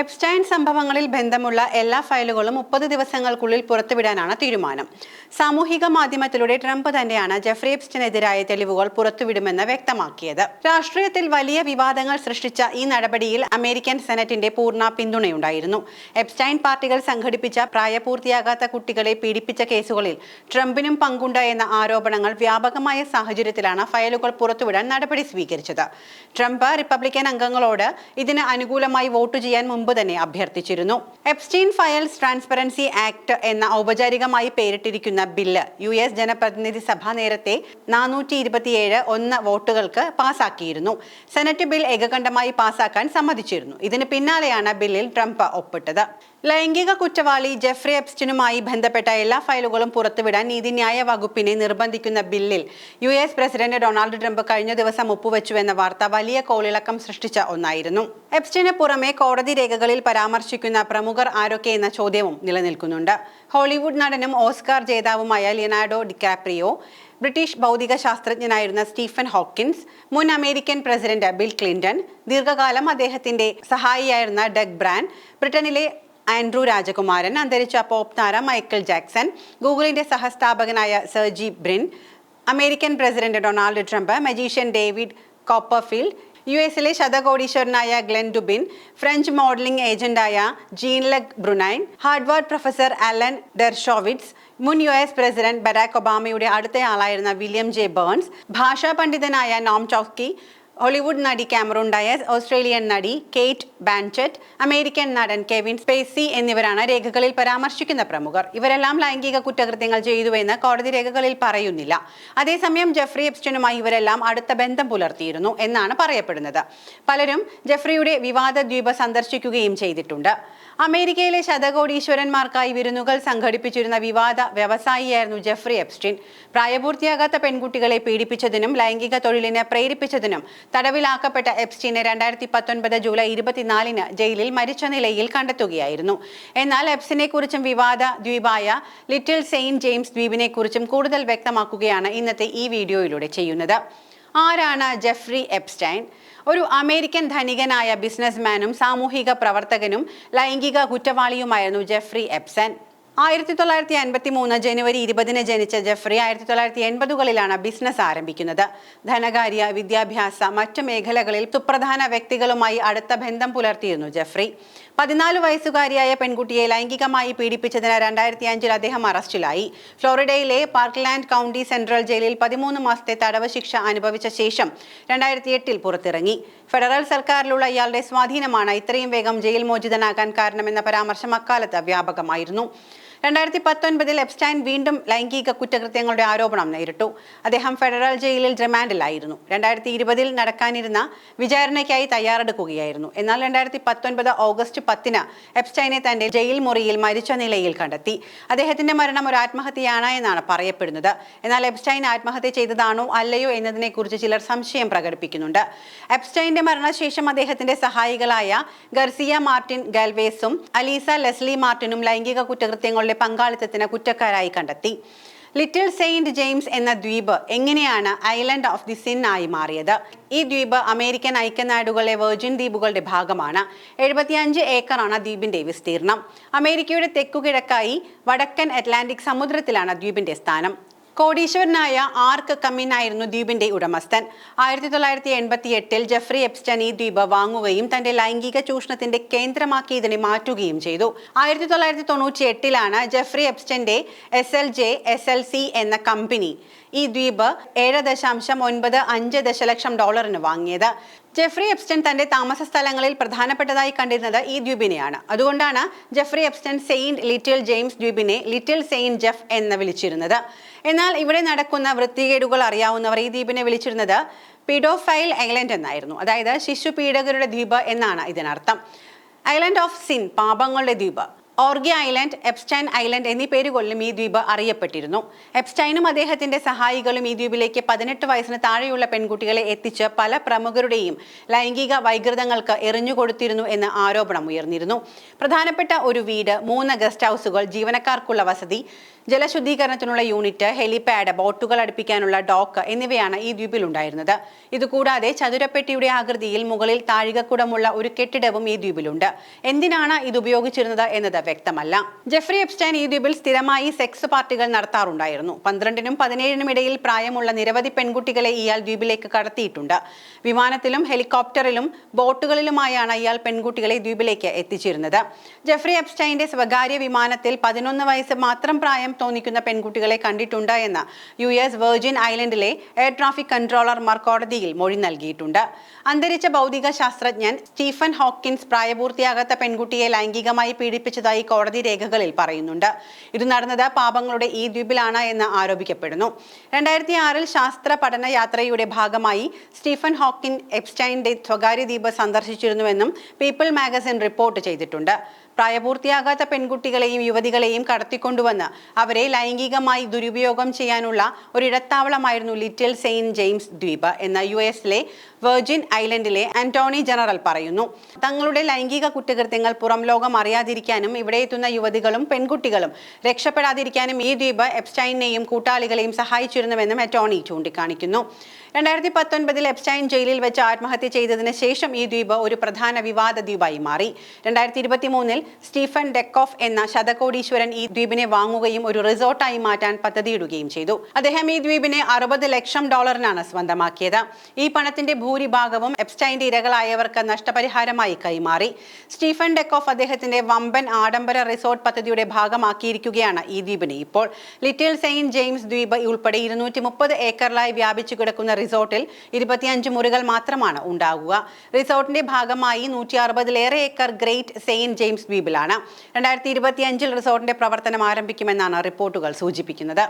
Epstein സംഭവങ്ങളിൽ ബന്ധമുള്ള എല്ലാ ഫയലുകളും മുപ്പത് ദിവസങ്ങൾക്കുള്ളിൽ പുറത്തുവിടാനാണ് തീരുമാനം. സാമൂഹിക മാധ്യമത്തിലൂടെ ട്രംപ് തന്നെയാണ് ജെഫ്രി എപ്സ്റ്റിനെതിരായ തെളിവുകൾ പുറത്തുവിടുമെന്ന് വ്യക്തമാക്കിയത്. രാഷ്ട്രീയത്തിൽ വലിയ വിവാദങ്ങൾ സൃഷ്ടിച്ച ഈ നടപടിയിൽ അമേരിക്കൻ സെനറ്റിന്റെ പൂർണ പിന്തുണയുണ്ടായിരുന്നു. എപ്സ്റ്റൈൻ പാർട്ടികൾ സംഘടിപ്പിച്ച പ്രായപൂർത്തിയാകാത്ത കുട്ടികളെ പീഡിപ്പിച്ച കേസുകളിൽ ട്രംപിനും പങ്കുണ്ട് എന്ന ആരോപണങ്ങൾ വ്യാപകമായ സാഹചര്യത്തിലാണ് ഫയലുകൾ പുറത്തുവിടാൻ നടപടി സ്വീകരിച്ചത്. ട്രംപ് റിപ്പബ്ലിക്കൻ അംഗങ്ങളോട് ഇതിന് അനുകൂലമായി വോട്ട് ചെയ്യാൻ മുമ്പ് തന്നെ അഭ്യർത്ഥിച്ചിരുന്നു. എപ്സ്റ്റീൻ ഫയൽസ് ട്രാൻസ്പെറൻസി ആക്ട് എന്ന ഔപചാരികമായി പേരിട്ടിരിക്കുന്ന ബില്ല് യു എസ് ജനപ്രതിനിധി സഭ നേരത്തെ നാനൂറ്റി ഇരുപത്തിയേഴ് ഒന്ന് വോട്ടുകൾക്ക് പാസാക്കിയിരുന്നു. സെനറ്റ് ബിൽ ഏകകണ്ഠമായി പാസാക്കാൻ സമ്മതിച്ചിരുന്നു. ഇതിന് പിന്നാലെയാണ് ബില്ലിൽ ട്രംപ് ഒപ്പിട്ടത്. ലൈംഗിക കുറ്റവാളി ജെഫ്രി എപ്സ്റ്റിനുമായി ബന്ധപ്പെട്ട എല്ലാ ഫയലുകളും പുറത്തുവിടാൻ നീതിന്യായ വകുപ്പിനെ നിർബന്ധിക്കുന്ന ബില്ലിൽ U S president Donald Trump കഴിഞ്ഞ ദിവസം ഒപ്പുവെച്ചുവെന്ന വാർത്ത വലിയ കോളിളക്കം സൃഷ്ടിച്ച ഒന്നായിരുന്നു. എപ്സ്റ്റിന് പുറമെ കോടതി രേഖകളിൽ പരാമർശിക്കുന്ന പ്രമുഖർ ആരൊക്കെ എന്ന ചോദ്യവും നിലനിൽക്കുന്നുണ്ട്. ഹോളിവുഡ് നടനും ഓസ്കാർ ജേതാവുമായ ലിയനാർഡോ ഡിക്കാപ്രിയോ ബ്രിട്ടീഷ് ഭൗതിക ശാസ്ത്രജ്ഞനായിരുന്ന സ്റ്റീഫൻ ഹോക്കിൻസ് മുൻ അമേരിക്കൻ പ്രസിഡന്റ് ബിൽ ക്ലിന്റൺ ദീർഘകാലം അദ്ദേഹത്തിന്റെ സഹായിയായിരുന്ന ഡെഗ് ബ്രാൻ ബ്രിട്ടനിലെ ആൻഡ്രൂ രാജകുമാരൻ അന്തരിച്ച പോപ്പ് താരം മൈക്കിൾ ജാക്സൺ ഗൂഗിളിന്റെ സഹസ്ഥാപകനായ Sergey Brin American president Donald Trump magician David Copperfield U എസിലെ ശതകോടീശ്വരനായ Glenn Dubin French modelling ഏജന്റായ Jean Luc Brunel Harvard professor Alan Dershowitz മുൻ യു എസ് പ്രസിഡന്റ് ബരാക് ഒബാമയുടെ അടുത്തയാളായിരുന്ന വില്യം ജെ ബേൺസ് ഭാഷാ പണ്ഡിതനായ Noam Chomsky Hollywood നടി Cameron Diaz Australian നടി Kate Blanchett American നടൻ കെവിൻ സ്പേസി എന്നിവരാണ് രേഖകളിൽ പരാമർശിക്കുന്ന പ്രമുഖർ. ഇവരെല്ലാം ലൈംഗിക കുറ്റകൃത്യങ്ങൾ ചെയ്തുവെന്ന് കോടതി രേഖകളിൽ പറയുന്നില്ല. അതേസമയം ജെഫ്രി എപ്സ്റ്റനുമായി ഇവരെല്ലാം അടുത്ത ബന്ധം പുലർത്തിയിരുന്നു എന്നാണ് പറയപ്പെടുന്നത്. പലരും ജെഫ്രിയുടെ വിവാദ ദ്വീപ് സന്ദർശിക്കുകയും ചെയ്തിട്ടുണ്ട്. അമേരിക്കയിലെ ശതകോടീശ്വരന്മാർക്കായി വിരുന്നുകൾ സംഘടിപ്പിച്ചിരുന്ന വിവാദ വ്യവസായിയായിരുന്നു ജെഫ്രി എപ്സ്റ്റീൻ. പ്രായപൂർത്തിയാകാത്ത പെൺകുട്ടികളെ പീഡിപ്പിച്ചതിനും ലൈംഗിക തൊഴിലിനെ പ്രേരിപ്പിച്ചതിനും തടവിലാക്കപ്പെട്ട എപ്സ്റ്റീനെ രണ്ടായിരത്തി പത്തൊൻപത് ജൂലൈ ഇരുപത്തിനാലിന് ജയിലിൽ മരിച്ച നിലയിൽ കണ്ടെത്തുകയായിരുന്നു. എന്നാൽ എപ്സിനെ കുറിച്ചും വിവാദ ദ്വീപായ ലിറ്റിൽ സെയിന്റ് ജെയിംസ് ദ്വീപിനെ കുറിച്ചും കൂടുതൽ വ്യക്തമാക്കുകയാണ് ഇന്നത്തെ ഈ വീഡിയോയിലൂടെ ചെയ്യുന്നത്. ആരാണ് ജെഫ്രി എപ്സ്റ്റൈൻ ഒരു അമേരിക്കൻ ധനികനായ ബിസിനസ്മാനും സാമൂഹിക പ്രവർത്തകനും ലൈംഗിക കുറ്റവാളിയുമായിരുന്നു ജെഫ്രി എപ്സൺ ആയിരത്തി തൊള്ളായിരത്തി അൻപത്തി മൂന്ന് ജനുവരി ഇരുപതിന് ജനിച്ച ജെഫ്രി ആയിരത്തി തൊള്ളായിരത്തി എൺപതുകളിലാണ് ബിസിനസ് ആരംഭിക്കുന്നത്. ധനകാര്യ വിദ്യാഭ്യാസ മറ്റ് മേഖലകളിൽ സുപ്രധാന വ്യക്തികളുമായി അടുത്ത ബന്ധം പുലർത്തിയിരുന്നു ജെഫ്രി. പതിനാല് വയസ്സുകാരിയായ പെൺകുട്ടിയെ ലൈംഗികമായി പീഡിപ്പിച്ചതിന് രണ്ടായിരത്തി അഞ്ചിൽ അദ്ദേഹം അറസ്റ്റിലായി. ഫ്ലോറിഡയിലെ പാർക്ക്ലാൻഡ് കൗണ്ടി സെൻട്രൽ ജയിലിൽ പതിമൂന്ന് മാസത്തെ തടവ് ശിക്ഷ അനുഭവിച്ച ശേഷം രണ്ടായിരത്തി എട്ടിൽ പുറത്തിറങ്ങി. ഫെഡറൽ സർക്കാരിലുള്ള ഇയാളുടെ സ്വാധീനമാണ് ഇത്രയും വേഗം ജയിൽ മോചിതനാകാൻ കാരണമെന്ന പരാമർശം അക്കാലത്ത് വ്യാപകമായിരുന്നു. രണ്ടായിരത്തി പത്തൊൻപതിൽ എപ്സ്റ്റൈൻ വീണ്ടും ലൈംഗിക കുറ്റകൃത്യങ്ങളുടെ ആരോപണം നേരിട്ടു. അദ്ദേഹം ഫെഡറൽ ജയിലിൽ റിമാൻഡിലായിരുന്നു. രണ്ടായിരത്തി ഇരുപതിൽ നടക്കാനിരുന്ന വിചാരണയ്ക്കായി തയ്യാറെടുക്കുകയായിരുന്നു. എന്നാൽ രണ്ടായിരത്തി പത്തൊൻപത് ഓഗസ്റ്റ് പത്തിന് എപ്സ്റ്റൈനെ തന്റെ ജയിൽ മുറിയിൽ മരിച്ച നിലയിൽ കണ്ടെത്തി. അദ്ദേഹത്തിന്റെ മരണം ഒരു ആത്മഹത്യയാണ് എന്നാണ് പറയപ്പെടുന്നത്. എന്നാൽ എപ്സ്റ്റൈൻ ആത്മഹത്യ ചെയ്തതാണോ അല്ലയോ എന്നതിനെക്കുറിച്ച് ചിലർ സംശയം പ്രകടിപ്പിക്കുന്നുണ്ട്. എപ്സ്റ്റൈന്റെ മരണശേഷം അദ്ദേഹത്തിന്റെ സഹായികളായ ഗർസിയ മാർട്ടിൻ ഗൽവേസും അലീസ ലെസ്ലി മാർട്ടിനും ലൈംഗിക കുറ്റകൃത്യങ്ങളുടെ പങ്കാളിത്തത്തിന് കുറ്റക്കാരായി കണ്ടെത്തി. ലിറ്റിൽ സെയിന്റ് ജെയിംസ് എന്ന ദ്വീപ് എങ്ങനെയാണ് ഐലൻഡ് ഓഫ് ദി സിൻ ആയി മാറിയത്? ഈ ദ്വീപ് അമേരിക്കൻ ഐക്യനാടുകളിലെ വെർജിൻ ദ്വീപുകളുടെ ഭാഗമാണ്. എഴുപത്തിയഞ്ച് ഏക്കറാണ് ദ്വീപിന്റെ വിസ്തീർണം അമേരിക്കയുടെ തെക്കുകിഴക്കായി വടക്കൻ അറ്റ്ലാന്റിക് സമുദ്രത്തിലാണ് ദ്വീപിന്റെ സ്ഥാനം. കോടീശ്വരനായ ആർക്ക് കമ്മിനായിരുന്നു ദ്വീപിന്റെ ഉടമസ്ഥൻ. ആയിരത്തി തൊള്ളായിരത്തി എൺപത്തി എട്ടിൽ ജെഫ്രി എപ്സ്റ്റൻ ഈ ദ്വീപ് വാങ്ങുകയും തന്റെ ലൈംഗിക ചൂഷണത്തിന്റെ കേന്ദ്രമാക്കി ഇതിനെ മാറ്റുകയും ചെയ്തു. ആയിരത്തി തൊള്ളായിരത്തി തൊണ്ണൂറ്റി എട്ടിലാണ് Jeffrey എപ്സ്റ്റന്റെ S L J S L C എന്ന കമ്പനി ഈ ദ്വീപ് ഏഴ് ദശാംശം ഒൻപത് അഞ്ച് ദശലക്ഷം ഡോളറിന് വാങ്ങിയത്. ജെഫ്രി എപ്സ്റ്റൻ തന്റെ താമസ സ്ഥലങ്ങളിൽ പ്രധാനപ്പെട്ടതായി കണ്ടിരുന്നത് ഈ ദ്വീപിനെയാണ്. അതുകൊണ്ടാണ് Jeffrey Epstein Saint Little James ദ്വീപിനെ Little Saint Jeff എന്ന് വിളിച്ചിരുന്നത്. എന്നാൽ ഇവിടെ നടക്കുന്ന വൃത്തികേടുകൾ അറിയാവുന്നവർ ഈ ദ്വീപിനെ വിളിച്ചിരുന്നത് പിഡോഫൈൽ ഐലൻഡ് എന്നായിരുന്നു. അതായത് ശിശു പീഡകരുടെ ദ്വീപ് എന്നാണ് ഇതിനർത്ഥം. ഐലൻഡ് ഓഫ് സിൻ പാപങ്ങളുടെ ദ്വീപ്. ഓർഗി ഐലൻഡ് എപ്സ്റ്റൈൻ ഐലൻഡ് എന്നീ പേരുകളിലും ഈ ദ്വീപ് അറിയപ്പെട്ടിരുന്നു. എപ്സ്റ്റൈനും അദ്ദേഹത്തിന്റെ സഹായികളും ഈ ദ്വീപിലേക്ക് പതിനെട്ട് വയസ്സിന് താഴെയുള്ള പെൺകുട്ടികളെ എത്തിച്ച് പല പ്രമുഖരുടെയും ലൈംഗിക വൈകൃതങ്ങൾക്ക് എറിഞ്ഞുകൊടുത്തിരുന്നു എന്ന ആരോപണം ഉയർന്നിരുന്നു. പ്രധാനപ്പെട്ട ഒരു വീട് മൂന്ന് ഗസ്റ്റ് ഹൗസുകൾ ജീവനക്കാർക്കുള്ള വസതി ജലശുദ്ധീകരണത്തിനുള്ള യൂണിറ്റ് ഹെലിപാഡ് ബോട്ടുകൾ അടുപ്പിക്കാനുള്ള ഡോക്ക് എന്നിവയാണ് ഈ ദ്വീപിൽ ഉണ്ടായിരുന്നത് ഇതുകൂടാതെ ചതുരപ്പെട്ടിയുടെ ആകൃതിയിൽ മുകളിൽ താഴികക്കുടമുള്ള ഒരു കെട്ടിടവും ഈ ദ്വീപിലുണ്ട്. എന്തിനാണ് ഇത് ഉപയോഗിച്ചിരുന്നത് എന്നത് വ്യക്തമല്ല. ജെഫ്രി എപ്സ്റ്റൈൻ ഈ ദ്വീപിൽ സ്ഥിരമായി സെക്സ് പാർട്ടികൾ നടത്താറുണ്ടായിരുന്നു. പന്ത്രണ്ടിനും പതിനേഴിനും ഇടയിൽ പ്രായമുള്ള നിരവധി പെൺകുട്ടികളെ ഇയാൾ ദ്വീപിലേക്ക് കടത്തിയിട്ടുണ്ട്. വിമാനത്തിലും ഹെലികോപ്റ്ററിലും ബോട്ടുകളിലുമായാണ് ഇയാൾ പെൺകുട്ടികളെ ദ്വീപിലേക്ക് എത്തിച്ചിരുന്നത്. ജെഫ്രി എപ്സ്റ്റൈന്റെ സ്വകാര്യ വിമാനത്തിൽ പതിനൊന്ന് വയസ്സ് മാത്രം പ്രായം തോന്നിക്കുന്ന പെൺകുട്ടികളെ കണ്ടിട്ടുണ്ട് എന്ന് യു എസ് വെർജിൻ ഐലൻഡിലെ എയർ ട്രാഫിക് കൺട്രോളർമാർ കോടതിയിൽ മൊഴി നൽകിയിട്ടുണ്ട്. അന്തരിച്ച ഭൗതിക ശാസ്ത്രജ്ഞൻ സ്റ്റീഫൻ ഹോക്കിൻസ് പ്രായപൂർത്തിയാകാത്ത പെൺകുട്ടിയെ ലൈംഗികമായി പീഡിപ്പിച്ചതായി കോടതി രേഖകളിൽ പറയുന്നുണ്ട്. ഇത് നടന്നത് പാപങ്ങളുടെ ഈ ദ്വീപിലാണ് എന്ന് ആരോപിക്കപ്പെടുന്നു. രണ്ടായിരത്തി ആറിൽ ശാസ്ത്ര പഠന യാത്രയുടെ ഭാഗമായി സ്റ്റീഫൻ ഹോക്കിൻ എപ്സ്റ്റൈന്റെ സ്വകാര്യ ദ്വീപ് സന്ദർശിച്ചിരുന്നുവെന്നും പീപ്പിൾ മാഗസിൻ റിപ്പോർട്ട് ചെയ്തിട്ടുണ്ട്. പ്രായപൂർത്തിയാകാത്ത പെൺകുട്ടികളെയും യുവതികളെയും കടത്തിക്കൊണ്ടുവന്ന് അവരെ ലൈംഗികമായി ദുരുപയോഗം ചെയ്യാനുള്ള ഒരിടത്താവളമായിരുന്നു ലിറ്റിൽ സെയിന്റ് ജെയിംസ് ദ്വീപ് എന്ന യു എസിലെ വെർജിൻ ഐലൻഡിലെ ആന്റോണി ജനറൽ പറയുന്നു. തങ്ങളുടെ ലൈംഗിക കുറ്റകൃത്യങ്ങൾ പുറം ലോകം അറിയാതിരിക്കാനും ഇവിടെ എത്തുന്ന യുവതികളും പെൺകുട്ടികളും രക്ഷപ്പെടാതിരിക്കാനും ഈ ദ്വീപ് എപ്സ്റ്റൈനെയും കൂട്ടാളികളെയും സഹായിച്ചിരുന്നുവെന്നും അറ്റോണി ചൂണ്ടിക്കാണിക്കുന്നു. രണ്ടായിരത്തി പത്തൊൻപതിൽ എപ്സ്റ്റൈൻ ജയിലിൽ വെച്ച് ആത്മഹത്യ ചെയ്തതിന് ശേഷം ഈ ദ്വീപ് ഒരു പ്രധാന വിവാദ ദ്വീപായി മാറി. രണ്ടായിരത്തി ഇരുപത്തി മൂന്നിൽ സ്റ്റീഫൻ ഡെക്കോഫ് എന്ന ശതകോടീശ്വരൻ ഈ ദ്വീപിനെ വാങ്ങുകയും ഒരു റിസോർട്ടായി മാറ്റാൻ പദ്ധതിയിടുകയും ചെയ്തു. അദ്ദേഹം ഈ ദ്വീപിനെ അറുപത് ലക്ഷം ഡോളറിനാണ് സ്വന്തമാക്കിയത്. ഈ പണത്തിന്റെ ഭൂരിഭാഗവും എപ്സ്റ്റൈന്റെ ഇരകളായവർക്ക് നഷ്ടപരിഹാരമായി കൈമാറി. സ്റ്റീഫൻ ഡെക്കോഫ് അദ്ദേഹത്തിന്റെ വമ്പൻ ആഡംബര റിസോർട്ട് പദ്ധതിയുടെ ഭാഗമാക്കിയിരിക്കുകയാണ് ഈ ദ്വീപിനെ ഇപ്പോൾ. ലിറ്റിൽ സെയിന്റ് ജെയിംസ് ദ്വീപ് ഉൾപ്പെടെ ഇരുന്നൂറ്റി മുപ്പത് ഏക്കറിലായി വ്യാപിച്ചു കിടക്കുന്ന റിസോർട്ടിൽ ഇരുപത്തിയഞ്ച് മുറികൾ മാത്രമാണ് ഉണ്ടാകുക റിസോർട്ടിന്റെ ഭാഗമായി നൂറ്റി അറുപതിലേറെ ഏക്കർ ഗ്രേറ്റ് സെയിന്റ് ജെയിംസ് ദ്വീപിലാണ്. രണ്ടായിരത്തി ഇരുപത്തിയഞ്ചിൽ റിസോർട്ടിന്റെ പ്രവർത്തനം ആരംഭിക്കുമെന്നാണ് റിപ്പോർട്ടുകൾ സൂചിപ്പിക്കുന്നത്.